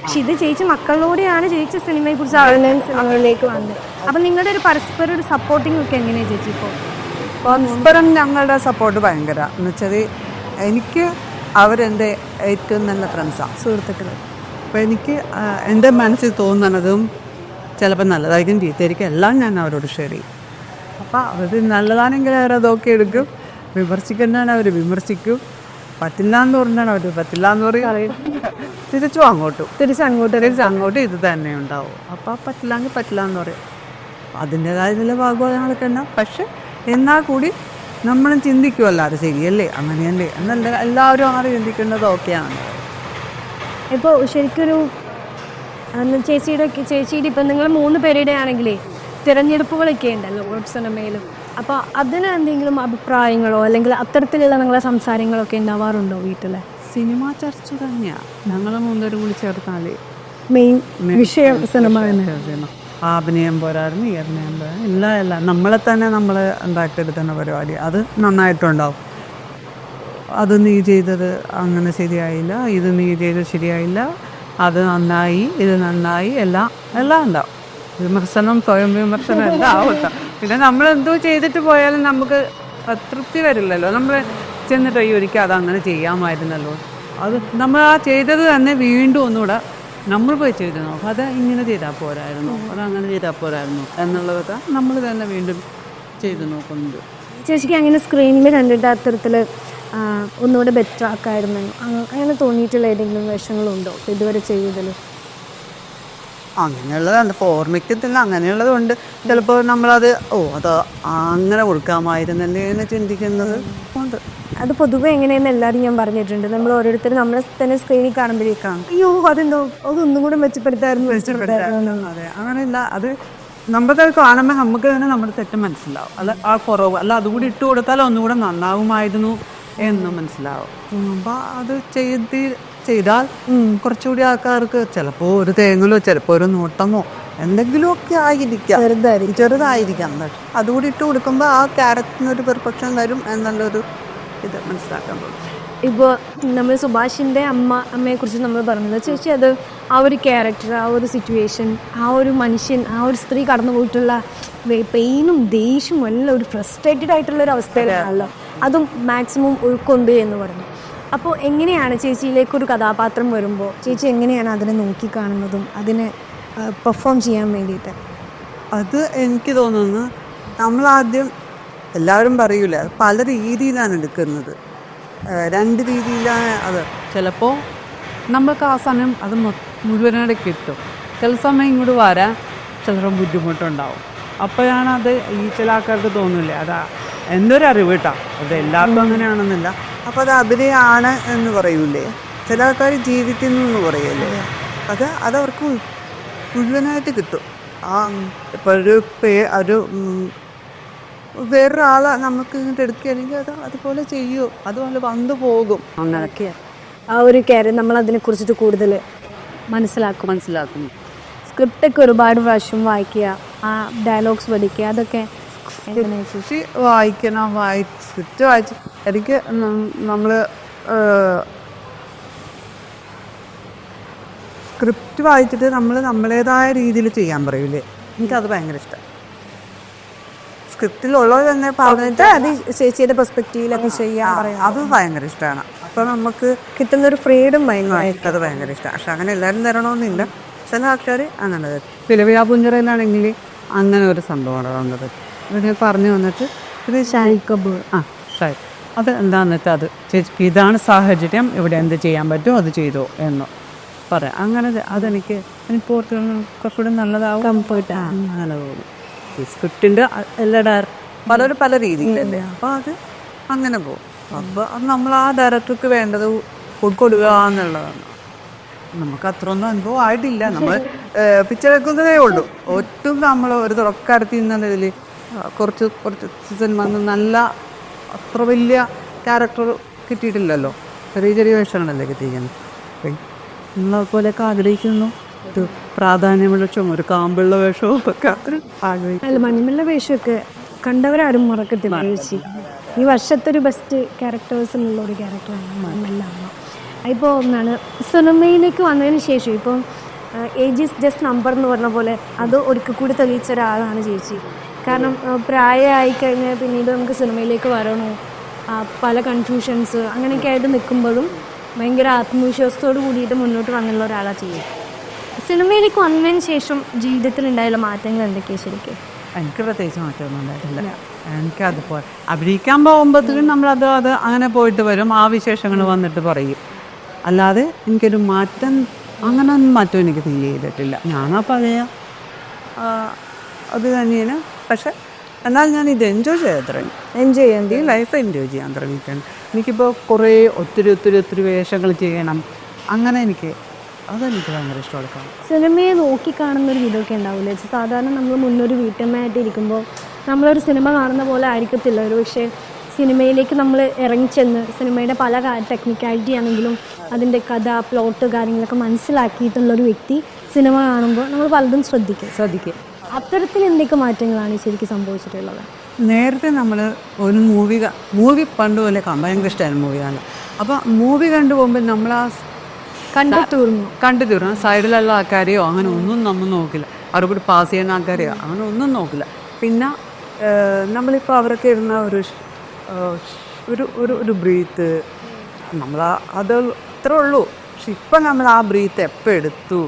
Speaker 2: പക്ഷെ ഇത് ചേച്ചി മക്കളിലൂടെയാണ് ചേച്ചി സിനിമയെ കുറിച്ച് അറിയുന്ന സിനിമകളിലേക്ക് വന്നത്. അപ്പം നിങ്ങളുടെ ഒരു പരസ്പര ഒരു സപ്പോർട്ടിംഗ് ഒക്കെ എങ്ങനെയാണ് ചേച്ചി ഇപ്പോൾ
Speaker 1: പരസ്പരം ഞങ്ങളുടെ സപ്പോർട്ട് ഭയങ്കര. എന്ന് വെച്ചാൽ എനിക്ക് അവരെന്റെ ഏറ്റവും നല്ല ഫ്രണ്ട്സാണ്
Speaker 2: സുഹൃത്തുക്കൾ
Speaker 1: അപ്പോൾ എനിക്ക് എന്റെ എന്റെ മനസ്സിൽ തോന്നുന്നതും ചിലപ്പോൾ നല്ലതായിരിക്കും. ചീത്തയായിരിക്കും എല്ലാം ഞാൻ അവരോട് ഷെയർ ചെയ്യും. അപ്പോൾ അവർ നല്ലതാണെങ്കിൽ അവരതൊക്കെ എടുക്കും. വിമർശിക്കുന്നതാണ് അവർ വിമർശിക്കും. പറ്റില്ല എന്ന് പറഞ്ഞാണ് അവർ പറ്റില്ല എന്ന് പറയും. തിരിച്ചും അങ്ങോട്ടും.
Speaker 2: തിരിച്ച് അങ്ങോട്ട്
Speaker 1: തിരിച്ച് അങ്ങോട്ടും ഇത് തന്നെ ഉണ്ടാവും. അപ്പോൾ പറ്റില്ലെങ്കിൽ പറ്റില്ല എന്ന് പറയും. അതിന്റെതായ ചില ഭാഗങ്ങളൊക്കെ ഉണ്ടാവും പക്ഷെ എന്നാൽ കൂടി നമ്മളും ചിന്തിക്കുമല്ലോ അത് ശരിയല്ലേ? അങ്ങനെയല്ലേ? എന്നല്ല എല്ലാവരും അങ്ങനെ ചിന്തിക്കുന്നത് ഓക്കെയാണ്.
Speaker 2: ഇപ്പോൾ ശരിക്കൊരു ചേച്ചിയുടെ ചേച്ചിയുടെ ഇപ്പം നിങ്ങൾ മൂന്ന് പേരുടെ ആണെങ്കിലേ തിരഞ്ഞെടുപ്പുകളൊക്കെ ഉണ്ടല്ലോ സിനിമയിലും അപ്പോൾ അതിന് എന്തെങ്കിലും അഭിപ്രായങ്ങളോ അല്ലെങ്കിൽ അത്തരത്തിലുള്ള നിങ്ങളെ സംസാരങ്ങളൊക്കെ ഉണ്ടാവാറുണ്ടോ വീട്ടിൽ
Speaker 1: സിനിമ ചർച്ച തന്നെയാ. ഞങ്ങൾ മൂന്നുപേരും കൂടി ചേർത്താൽ
Speaker 2: മെയിൻ വിഷയം സിനിമ തന്നെ.
Speaker 1: അഭിനയം പോരായിരുന്നു ഈ അഭിനയം പോരാ എല്ലാം എല്ലാം നമ്മളെ തന്നെ നമ്മൾ ഉണ്ടാക്കിയെടുക്കുന്ന പരിപാടി. അത് നന്നായിട്ടുണ്ടാവും. അത് നീ ചെയ്തത് അങ്ങനെ ശരിയായില്ല ഇത് നീ ചെയ്തത് ശരിയായില്ല. അത് നന്നായി ഇത് നന്നായി എല്ലാം എല്ലാം ഉണ്ടാവും. വിമർശനം സ്വയം വിമർശനം എല്ലാം ആവട്ടെ. പിന്നെ നമ്മൾ എന്തോ ചെയ്തിട്ട് പോയാലും നമുക്ക് തൃപ്തി വരില്ലല്ലോ. നമ്മൾ ചെന്നിട്ട് ഈ ഒരിക്കൽ അത് അങ്ങനെ ചെയ്യാമായിരുന്നല്ലോ. അത് നമ്മൾ ആ ചെയ്തത് തന്നെ വീണ്ടും ഒന്നുകൂടെ നമ്മൾ പോയി ചെയ്ത് നോക്കും. അത് ഇങ്ങനെ ചെയ്താൽ പോരായിരുന്നു. അത് അങ്ങനെ ചെയ്താൽ പോരായിരുന്നു എന്നുള്ളതൊക്കെ നമ്മൾ തന്നെ വീണ്ടും ചെയ്ത് നോക്കുന്നുണ്ട്.
Speaker 2: ചേച്ചിക്ക് അങ്ങനെ സ്ക്രീനിൽ കണ്ടിട്ട് അത്തരത്തിൽ ഒന്നുകൂടെ ബെറ്റർ ആക്കായിരുന്നു. അങ്ങ- അങ്ങനെ തോന്നിയിട്ടുള്ള ഏതെങ്കിലും വേഷങ്ങളുണ്ടോ ഇതുവരെ ചെയ്തതിൽ
Speaker 1: അങ്ങനെയുള്ളതുണ്ട് ഫോർമിക്കത്തിൽ അങ്ങനെയുള്ളത് കൊണ്ട് ചിലപ്പോൾ നമ്മളത് ഓ അത് അങ്ങനെ കൊടുക്കാമായിരുന്നല്ലേ എന്ന് ചിന്തിക്കുന്നത് ഉണ്ട്
Speaker 2: അത് പൊതുവെ എങ്ങനെയെന്ന് എല്ലാവരും ഞാൻ പറഞ്ഞിട്ടുണ്ട്. നമ്മൾ ഓരോരുത്തരും നമ്മളെ തന്നെ സ്ക്രീനിൽ കാണുമ്പോഴേക്കാണ്. അയ്യോ അതെന്തോ അതൊന്നും കൂടെ മെച്ചപ്പെടുത്തായിരുന്നു മെച്ചപ്പെടുത്തായിരുന്നു
Speaker 1: അതെ അങ്ങനെയല്ല അത് നമ്മളത് കാണുമ്പോൾ നമുക്ക് തന്നെ നമ്മുടെ തെറ്റ് മനസ്സിലാവും. അല്ല ആ കുറവ് അല്ല അതുകൂടി ഇട്ട് കൊടുത്താൽ ഒന്നുകൂടെ നന്നാവുമായിരുന്നു എന്ന് മനസ്സിലാവും. അപ്പോൾ അത് ചെയ്ത് ചെയ്താൽ കുറച്ചുകൂടി ആൾക്കാർക്ക് ചിലപ്പോൾ ഒരു തേങ്ങലോ ചിലപ്പോൾ ഒരു നോട്ടമോ എന്തെങ്കിലുമൊക്കെ ആയിരിക്കാം.
Speaker 2: ചെറുതായിരിക്കും.
Speaker 1: ചെറുതായിരിക്കാം. അതുകൂടി ഇട്ട് കൊടുക്കുമ്പോൾ ആ ക്യാരറ്റിന് ഒരു പെർഫെക്ഷൻ വരും എന്നുള്ളൊരു ഇത് മനസ്സിലാക്കാൻ പറ്റും
Speaker 2: ഇപ്പോൾ നമ്മൾ സുഭാഷിന്റെ അമ്മ അമ്മയെക്കുറിച്ച് നമ്മൾ പറഞ്ഞത് ചേച്ചി അത് ആ ഒരു ക്യാരക്ടർ ആ ഒരു സിറ്റുവേഷൻ ആ ഒരു മനുഷ്യൻ ആ ഒരു സ്ത്രീ കടന്നു പോയിട്ടുള്ള പെയിനും ദേഷ്യവും എല്ലാം ഒരു ഫ്രസ്ട്രേറ്റഡ് ആയിട്ടുള്ള ഒരു അവസ്ഥയിലാണല്ലോ അതും മാക്സിമം ഉൾക്കൊണ്ട് എന്ന് പറഞ്ഞു. അപ്പോൾ എങ്ങനെയാണ് ചേച്ചിയിലേക്കൊരു കഥാപാത്രം വരുമ്പോൾ ചേച്ചി എങ്ങനെയാണ് അതിനെ നോക്കിക്കാണുന്നതും അതിനെ പെർഫോം ചെയ്യാൻ വേണ്ടിയിട്ട്?
Speaker 1: അത് എനിക്ക് തോന്നുന്നു നമ്മളാദ്യം എല്ലാവരും പറയൂല പല രീതിയിലാണ് എടുക്കുന്നത്. രണ്ട് രീതിയിലാണ് അത്. ചിലപ്പോൾ നമ്മൾക്ക് ആ സമയം അത് മുഴുവനായിട്ട് കിട്ടും. ചില സമയം ഇങ്ങോട്ട് വരാൻ ചിലപ്പോൾ ബുദ്ധിമുട്ടുണ്ടാവും. അപ്പോഴാണ് അത് ഈ ചില ആൾക്കാർക്ക് തോന്നില്ലേ അതാ എന്തൊരു അറിവ് കേട്ടോ. അത് എല്ലാവർക്കും അങ്ങനെയാണെന്നില്ല. അപ്പോൾ അത് അഭിനയമാണ് എന്ന് പറയൂലേ? ചില ആൾക്കാർ ജീവിക്കുന്നു എന്ന് പറയല്ലേ അത് അതവർക്ക് മുഴുവനായിട്ട് കിട്ടും. ആ ഇപ്പോൾ ഒരു പേ ഒരു വേറൊരാളെ നമുക്ക് ഇങ്ങോട്ട് എടുക്കുകയാണെങ്കിൽ അത് അതുപോലെ ചെയ്യൂ. അതുപോലെ വന്നു പോകും. അങ്ങനെയൊക്കെ
Speaker 2: ആ ഒരു കാര്യം നമ്മൾ അതിനെക്കുറിച്ചിട്ട് കൂടുതൽ മനസ്സിലാക്കും.
Speaker 1: മനസ്സിലാക്കുന്നു.
Speaker 2: സ്ക്രിപ്റ്റൊക്കെ ഒരുപാട് പ്രാവശ്യം വായിക്കുക ആ ഡയലോഗ്സ് പഠിക്കുക അതൊക്കെ
Speaker 1: വായിക്കണം. വായിച്ച് സ്ക്രിപ്റ്റ് വായിച്ച് എനിക്ക് നമ്മൾ സ്ക്രിപ്റ്റ് വായിച്ചിട്ട് നമ്മൾ നമ്മളേതായ രീതിയിൽ ചെയ്യാൻ പറയൂലേ. എനിക്കത് ഭയങ്കര ഇഷ്ടം. സ്ക്രിപ്റ്റിലുള്ളത് തന്നെ പറഞ്ഞിട്ട്
Speaker 2: അത് ചേച്ചിയുടെ പെർസ്പെക്റ്റീവിലൊക്കെ ചെയ്യാൻ പറയാം
Speaker 1: അത് ഭയങ്കര ഇഷ്ടമാണ് അപ്പോൾ നമുക്ക്
Speaker 2: കിട്ടുന്ന ഒരു ഫ്രീഡം ഭയങ്കര
Speaker 1: അത് ഭയങ്കര ഇഷ്ടമാണ് പക്ഷെ അങ്ങനെ എല്ലാവരും തരണമെന്നില്ല. ചില ആൾക്കാർ അങ്ങനെ തരും. പിലവിയാപുഞ്ചറയിലാണെങ്കിൽ അങ്ങനെ ഒരു സംഭവമാണ് വന്നത്. ഇവർ പറഞ്ഞു വന്നിട്ട് ഇത്
Speaker 2: ഷാരി
Speaker 1: ആ ശരി. അത് എന്താണെന്ന് വെച്ചാൽ അത് ചേച്ചിക്ക് ഇതാണ് സാഹചര്യം ഇവിടെ എന്ത് ചെയ്യാൻ പറ്റുമോ അത് ചെയ്തോ എന്ന് പറയാം. അങ്ങനെ അതെനിക്ക് ഓർത്തുകൊണ്ട് കുറച്ചുകൂടി നല്ലതാവും.
Speaker 2: കംഫർട്ട്
Speaker 1: അങ്ങനെ തോന്നും ഈ സ്ക്രിപ്റ്റിന്റെ എല്ലാ ഡയറ പലരും പല രീതിയിലല്ലേ? അപ്പോൾ അത് അങ്ങനെ പോകും. അപ്പോൾ അത് നമ്മൾ ആ ഡയറക്ടർക്ക് വേണ്ടത് കൊടുക്കുക എന്നുള്ളതാണ്. നമുക്ക് അത്രയൊന്നും അനുഭവം ആയിട്ടില്ല. നമ്മൾ പിക്ചർ വെക്കുന്നതേ ഉള്ളൂ. ഒട്ടും നമ്മൾ ഒരു തുടക്കടത്തി നിന്നതിൽ കുറച്ച് കുറച്ച് സിനിമ നല്ല അത്ര വലിയ ക്യാരക്ടർ കിട്ടിയിട്ടില്ലല്ലോ. ചെറിയ ചെറിയ വേഷങ്ങളല്ലേ കിട്ടിയിരിക്കുന്നത്. അപ്പം നമ്മളതുപോലെയൊക്കെ ആഗ്രഹിക്കുന്നു. ഒരു പ്രാധാന്യമുള്ള വേഷവും ഒരു കാമ്പുള്ള വേഷവും ഒക്കെ ആഗ്രഹിക്കുന്നു.
Speaker 2: അല്ല മഞ്ഞുള്ള വേഷമൊക്കെ കണ്ടവരാരും മറക്കത്തില്ല ഈ വർഷത്തെ ഒരു ബെസ്റ്റ് ക്യാരക്ടേഴ്സ് എന്നുള്ള ഒരു ക്യാരക്ടറാണ് മഞ്ഞുള്ള അമ്മ ഇപ്പോൾ ഒന്നാണ് സിനിമയിലേക്ക് വന്നതിന് ശേഷം ഇപ്പം ഏജ് ഈസ് ജസ്റ്റ് നമ്പർ എന്ന് പറഞ്ഞ പോലെ അത് ഒരിക്കൽ കൂടി തെളിയിച്ച ഒരാളാണ് ചേച്ചി കാരണം പ്രായമായി കഴിഞ്ഞാൽ പിന്നീട് നമുക്ക് സിനിമയിലേക്ക് വരണോ? പല കൺഫ്യൂഷൻസ് അങ്ങനെയൊക്കെ ആയിട്ട് നിൽക്കുമ്പോഴും ഭയങ്കര ആത്മവിശ്വാസത്തോട് കൂടിയിട്ട് മുന്നോട്ട് വന്നുള്ള ഒരാളാണ് ചെയ്യുക സിനിമയിലേക്ക് വന്നതിന് ശേഷം ജീവിതത്തിൽ ഉണ്ടായുള്ള മാറ്റങ്ങൾ എന്തൊക്കെയാണ് ശരിക്കും?
Speaker 1: എനിക്ക് പ്രത്യേകിച്ച് മാറ്റമൊന്നും ഉണ്ടായിട്ടില്ല. എനിക്ക് അതുപോലെ അഭിനയിക്കാൻ പോകുമ്പോഴത്തേക്കും നമ്മളത് അത് അങ്ങനെ പോയിട്ട് വരും. ആ വിശേഷങ്ങൾ വന്നിട്ട് പറയും. അല്ലാതെ എനിക്കൊരു മാറ്റം അങ്ങനെ ഒന്നും മാറ്റം എനിക്ക് ഫീൽ ചെയ്തിട്ടില്ല. ഞാനാ പഴയ അത് തന്നെയാണ് പക്ഷെ എന്നാൽ ഞാൻ ഇത് എൻജോയ് ചെയ്യാൻ തുടങ്ങി
Speaker 2: എൻജോയ് ചെയ്യാൻ
Speaker 1: ഈ ലൈഫ് എൻജോയ് ചെയ്യാൻ തുടങ്ങിയിട്ടുണ്ട് എനിക്കിപ്പോൾ കുറേ ഒത്തിരി ഒത്തിരി ഒത്തിരി വേഷങ്ങൾ ചെയ്യണം. അങ്ങനെ എനിക്ക് അതെനിക്ക് ഭയങ്കര ഇഷ്ടമാണ്.
Speaker 2: സിനിമയെ നോക്കി കാണുന്ന ഒരു വിധമൊക്കെ ഉണ്ടാവില്ല സാധാരണ നമ്മൾ മുന്നൊരു വീട്ടമ്മയായിട്ട് ഇരിക്കുമ്പോൾ നമ്മളൊരു സിനിമ കാണുന്ന പോലെ ആയിരിക്കത്തില്ല. ഒരു പക്ഷേ സിനിമയിലേക്ക് നമ്മൾ ഇറങ്ങിച്ചെന്ന് സിനിമയുടെ പല ടെക്നിക്കാലിറ്റി ആണെങ്കിലും അതിന്റെ കഥ പ്ലോട്ട് കാര്യങ്ങളൊക്കെ മനസ്സിലാക്കിയിട്ടുള്ള ഒരു വ്യക്തി സിനിമ കാണുമ്പോൾ നമ്മൾ പലതും ശ്രദ്ധിക്കും.
Speaker 1: ശ്രദ്ധിക്കുക
Speaker 2: അത്തരത്തിൽ എന്തൊക്കെ മാറ്റങ്ങളാണ് ശരിക്കും സംഭവിച്ചിട്ടുള്ളത്?
Speaker 1: നേരത്തെ നമ്മൾ ഒരു മൂവി മൂവി പണ്ട് പോലെ ഭയങ്കര ഇഷ്ടമായിരുന്നു മൂവിയാണ് അപ്പോൾ മൂവി കണ്ടു പോകുമ്പോൾ നമ്മൾ ആ
Speaker 2: കണ്ടു തീർന്നു.
Speaker 1: കണ്ടു തീർന്നു. സൈഡിലുള്ള ആൾക്കാരെയോ അങ്ങനെ ഒന്നും നമ്മൾ നോക്കില്ല. അവരുടെ പാസ് ചെയ്യുന്ന ആൾക്കാരെയോ അങ്ങനെ ഒന്നും നോക്കില്ല. പിന്നെ നമ്മളിപ്പോൾ അവരൊക്കെ ഇരുന്ന ഒരു ഒരു ഒരു ഒരു ബ്രീത്ത് നമ്മൾ അത് അത്രേ ഉള്ളൂ. പക്ഷെ ഇപ്പം നമ്മൾ ആ ബ്രീത്ത് എപ്പോൾ എടുത്തു?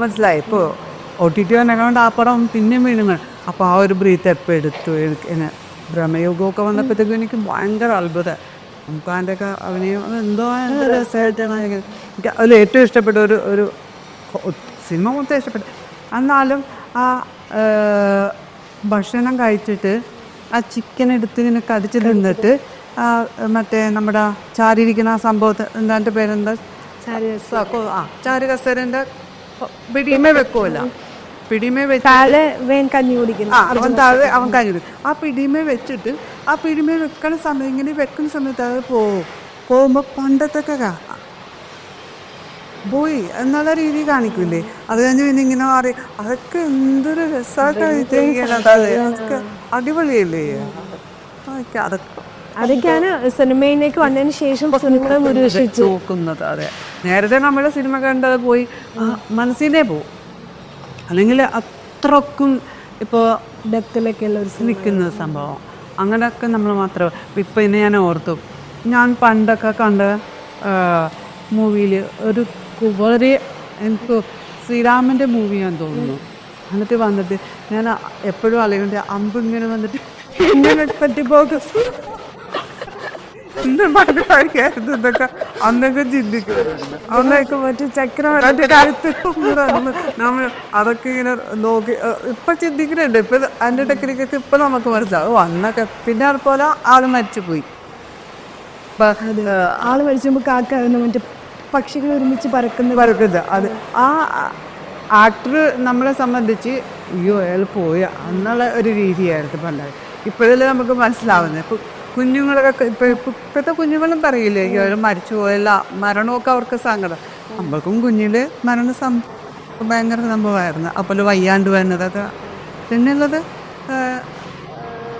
Speaker 1: മനസ്സിലായി? ഇപ്പോൾ ഒ ടി ടി വന്നതുകൊണ്ട് ആ പടം പിന്നെയും വീണുങ്ങൾ അപ്പോൾ ആ ഒരു ബ്രീത്ത് എപ്പോൾ എടുത്തു? എനിക്ക് എന്നെ ഭ്രമയുഗമൊക്കെ വന്നപ്പോഴത്തേക്കും എനിക്ക് ഭയങ്കര അത്ഭുതം. നമുക്ക് അതിന്റെയൊക്കെ അഭിനയം എന്തോ രസമായിട്ടാണ് എനിക്ക് അതിൽ ഏറ്റവും ഇഷ്ടപ്പെട്ട ഒരു ഒരു സിനിമ മൊത്തം ഇഷ്ടപ്പെട്ടു. എന്നാലും ആ ഭക്ഷണം കഴിച്ചിട്ട് ആ ചിക്കൻ എടുത്ത് ഇങ്ങനെ കടിച്ച് തിന്നിട്ട് ആ മറ്റേ നമ്മുടെ ചാരിയിരിക്കുന്ന ആ സംഭവത്തെ എന്താ എന്റെ പേരെന്താ? ചാരി ആ ചാരി കസേരന്റെ പിടിയുമേ വെക്കുമല്ല പിടിമേ വെച്ചിട്ട്
Speaker 2: താഴെ വേൻ കഞ്ഞി കുടിക്കുന്നു.
Speaker 1: ആ അവൻ താഴെ അവൻ കഴിഞ്ഞു ആ പിടിമേ വെച്ചിട്ട് ആ പിടിമേ വെക്കണ സമയം ഇങ്ങനെ വെക്കുന്ന സമയത്ത് അത് പോവും പോകുമ്പോൾ പണ്ടത്തൊക്കെ പോയി എന്നുള്ള രീതി കാണിക്കൂലേ അത് കഴിഞ്ഞ് പിന്നെ ഇങ്ങനെ മാറി. അതൊക്കെ എന്തൊരു രസമായിട്ടാണ് അതൊക്കെ അടിപൊളിയല്ലേ? അതൊക്കെ അതൊക്കെ.
Speaker 2: അതൊക്കെയാണ് സിനിമയിലേക്ക് വന്നതിന് ശേഷം സിനിമ
Speaker 1: നോക്കുന്നത് അതെ. നേരത്തെ നമ്മൾ സിനിമ കണ്ടത് പോയി മനസ്സിനെ പോവും. അല്ലെങ്കിൽ അത്രക്കും ഇപ്പോൾ
Speaker 2: ഡെപ്തിലൊക്കെയുള്ള ഒരു
Speaker 1: നിൽക്കുന്ന സംഭവം. അങ്ങനെയൊക്കെ നമ്മൾ മാത്രം ഇപ്പം ഇന്ന് ഞാൻ ഓർത്തു. ഞാൻ പണ്ടൊക്കെ കണ്ട മൂവിയിൽ ഒരു വളരെ എനിക്ക് ശ്രീരാമന്റെ മൂവിയാന്ന് തോന്നുന്നു. എന്നിട്ട് വന്നിട്ട് ഞാൻ എപ്പോഴും അല്ലെങ്കിൽ അമ്പ് ഇങ്ങനെ വന്നിട്ട് പറ്റി പോകും കഴിക്കായിരുന്നു ഇതൊക്കെ അന്നൊക്കെ ചിന്തിക്കും. അന്നൊക്കെ മറ്റേ ചക്രവർത്തി കാലത്ത് നമ്മൾ അതൊക്കെ ഇങ്ങനെ നോക്കി ഇപ്പൊ ചിന്തിക്കുന്നുണ്ട്. ഇപ്പൊ അതിന്റെ ടെക്നിക്കൊക്കെ ഇപ്പൊ നമുക്ക് മനസ്സിലാവും. അന്നൊക്കെ പിന്നെ അതുപോലെ ആൾ മരിച്ചുപോയി.
Speaker 2: ആൾ മരിച്ചുമ്പോ കാക്കാവുന്ന മറ്റേ പക്ഷികൾ ഒരുമിച്ച് പറക്കുന്ന
Speaker 1: പറക്കുന്നത് അത് ആ ആക്ടർ നമ്മളെ സംബന്ധിച്ച് അയ്യോ അയാൾ പോയ എന്നുള്ള ഒരു രീതിയായിരുന്നു പണ്ടായി ഇപ്പോഴല്ലേ നമുക്ക് മനസ്സിലാവുന്നത്. ഇപ്പം കുഞ്ഞുങ്ങളൊക്കെ ഇപ്പം ഇപ്പം ഇപ്പോഴത്തെ കുഞ്ഞുങ്ങളും പറയില്ലേ അയാൾ മരിച്ചു പോയല്ല മരണമൊക്കെ അവർക്ക് സങ്കടം. നമ്മൾക്കും കുഞ്ഞിൽ മരണ സം ഭയങ്കര സംഭവമായിരുന്നു. അപ്പോൾ വയ്യാണ്ട് വരുന്നത് അത് പിന്നുള്ളത്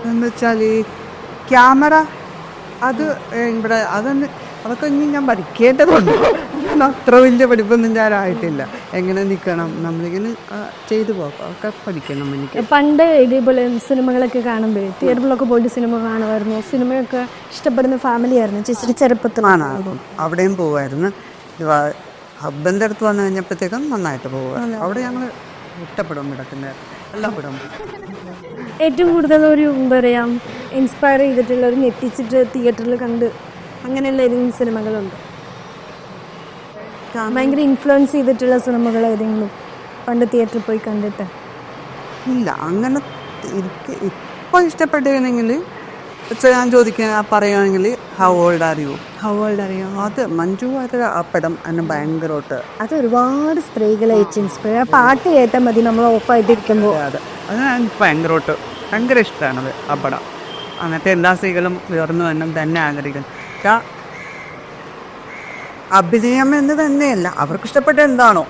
Speaker 1: എന്ന് വെച്ചാൽ ഈ ക്യാമറ അത് ഇവിടെ അതൊന്ന് അതൊക്കെ ഇനി ഞാൻ പഠിക്കേണ്ടതുണ്ട് അത്ര വലിയ പഠിപ്പൊന്നും ഞാനായിട്ടില്ല എങ്ങനെ നിൽക്കണം നമ്മളിങ്ങനെ ചെയ്തു പോകും ഒക്കെ പഠിക്കണം എനിക്ക്.
Speaker 2: പണ്ട് ഇതേപോലെ സിനിമകളൊക്കെ കാണുമ്പോൾ തിയേറ്ററിലൊക്കെ പോയിട്ട് സിനിമ കാണുമായിരുന്നു. സിനിമയൊക്കെ ഇഷ്ടപ്പെടുന്ന ഫാമിലി ആയിരുന്നു. ചേച്ചി ചെറുപ്പത്തിൽ.
Speaker 1: ആണ് അവിടെയും പോകുമായിരുന്നു ഹബ്ബന്റെ അടുത്ത് വന്നു കഴിഞ്ഞപ്പോഴത്തേക്കും നന്നായിട്ട് പോകുക അവിടെ ഞങ്ങൾ ഇഷ്ടപ്പെടും ഇടത്തിന്റെ എല്ലാം പെടും
Speaker 2: ഏറ്റവും കൂടുതൽ ഒരു എന്താ പറയുക ഇൻസ്പയർ ചെയ്തിട്ടുള്ള ഒരു ഞെട്ടിച്ചിട്ട് തിയേറ്ററിൽ കണ്ട് അങ്ങനെയുള്ള ഏതെങ്കിലും സിനിമകളുണ്ട്. ഭയങ്കര ഇൻഫ്ലുവൻസ് ചെയ്തിട്ടുള്ള സിനിമകൾ ഏതെങ്കിലും പണ്ട് തിയേറ്ററിൽ പോയി കണ്ടിട്ട്?
Speaker 1: ഇല്ല അങ്ങനെ എനിക്ക് ഇപ്പോൾ ഇഷ്ടപ്പെട്ടിരുന്നെങ്കിൽ ഞാൻ ചോദിക്കുക പറയുകയാണെങ്കിൽ how old are you how old are you അത് മഞ്ജു വാര്യർ ആ പടം എന്നെ ഭയങ്കരമായിട്ട്
Speaker 2: അത് ഒരുപാട് സ്ത്രീകളെ വെച്ച് ഇൻസ്പയർ ആ പാട്ട് കേട്ടാൽ മതി നമ്മൾ ഓഫായിട്ടിരിക്കുമ്പോൾ
Speaker 1: അത് അത്. എനിക്ക് ഭയങ്കരമായിട്ട് ഭയങ്കര ഇഷ്ടമാണത് ആ പടം. അങ്ങനത്തെ എല്ലാ സ്ത്രീകളും ഉയർന്നു വന്നും തന്നെ ആഗ്രഹിക്കുന്നു. അഭിനയം എന്ന് തന്നെയല്ല. അവർക്ക് ഇഷ്ടപ്പെട്ട എന്താണോ?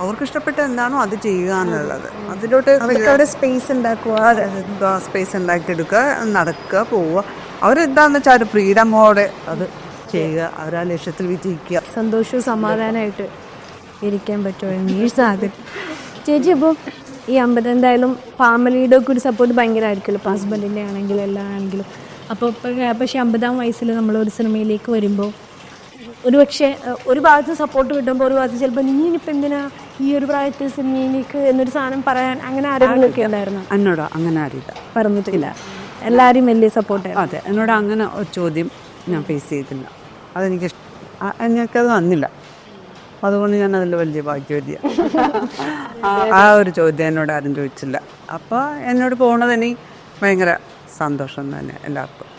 Speaker 1: അവർക്ക് ഇഷ്ടപ്പെട്ട എന്താണോ അത് ചെയ്യുക എന്നുള്ളത്. അതിലോട്ട്
Speaker 2: അവർക്ക് സ്പേസ് ഉണ്ടാക്കുക.
Speaker 1: സ്പേസ് ഉണ്ടാക്കിയെടുക്കുക നടക്കുക പോവുക. അവരെന്താണെന്ന് വെച്ചാൽ ഒരു ഫ്രീഡമോടെ അത് ചെയ്യുക. അവരാ ലക്ഷ്യത്തിൽ വിജയിക്കുക.
Speaker 2: സന്തോഷവും സമാധാനമായിട്ട് ഇരിക്കാൻ പറ്റുമോ? സാധ്യത ചേച്ചി അപ്പോൾ ഈ അമ്പത് എന്തായാലും ഫാമിലിയുടെ ഒക്കെ ഒരു സപ്പോർട്ട് ഭയങ്കരമായിരിക്കുമല്ലോ? ഇപ്പോൾ ഹസ്ബൻഡിന്റെ ആണെങ്കിലും എല്ലാം ആണെങ്കിലും. അപ്പോൾ ഇപ്പോൾ പക്ഷേ അമ്പതാം വയസ്സിൽ നമ്മൾ ഒരു സിനിമയിലേക്ക് വരുമ്പോൾ ഒരു പക്ഷേ ഒരു ഭാഗത്ത് സപ്പോർട്ട് കിട്ടുമ്പോൾ ഒരു ഭാഗത്ത് ചിലപ്പോൾ നീ ഇനിയിപ്പോൾ എന്തിനാ ഈ ഒരു പ്രായത്തിൽ സിനിമയിലേക്ക് എന്നൊരു സാധനം പറയാൻ അങ്ങനെ ആരെങ്കിലും ഒക്കെ ഉണ്ടായിരുന്നു?
Speaker 1: എന്നോടോ അങ്ങനെ ആരില്ല
Speaker 2: പറഞ്ഞിട്ടില്ല. എല്ലാവരും വലിയ സപ്പോർട്ട്
Speaker 1: അതെ എന്നോട് അങ്ങനെ ഒരു ചോദ്യം ഞാൻ ഫേസ് ചെയ്തില്ല അതെനിക്ക് എനിക്കത് വന്നില്ല. അതുകൊണ്ട് ഞാൻ അതിൽ വലിയ ഭാഗ്യവതിയ. ആ ഒരു ചോദ്യം എന്നോട് ആരും ചോദിച്ചില്ല. അപ്പോൾ എന്നോട് എനിക്ക് ഭയങ്കര സന്തോഷം തന്നെ എല്ലാവർക്കും.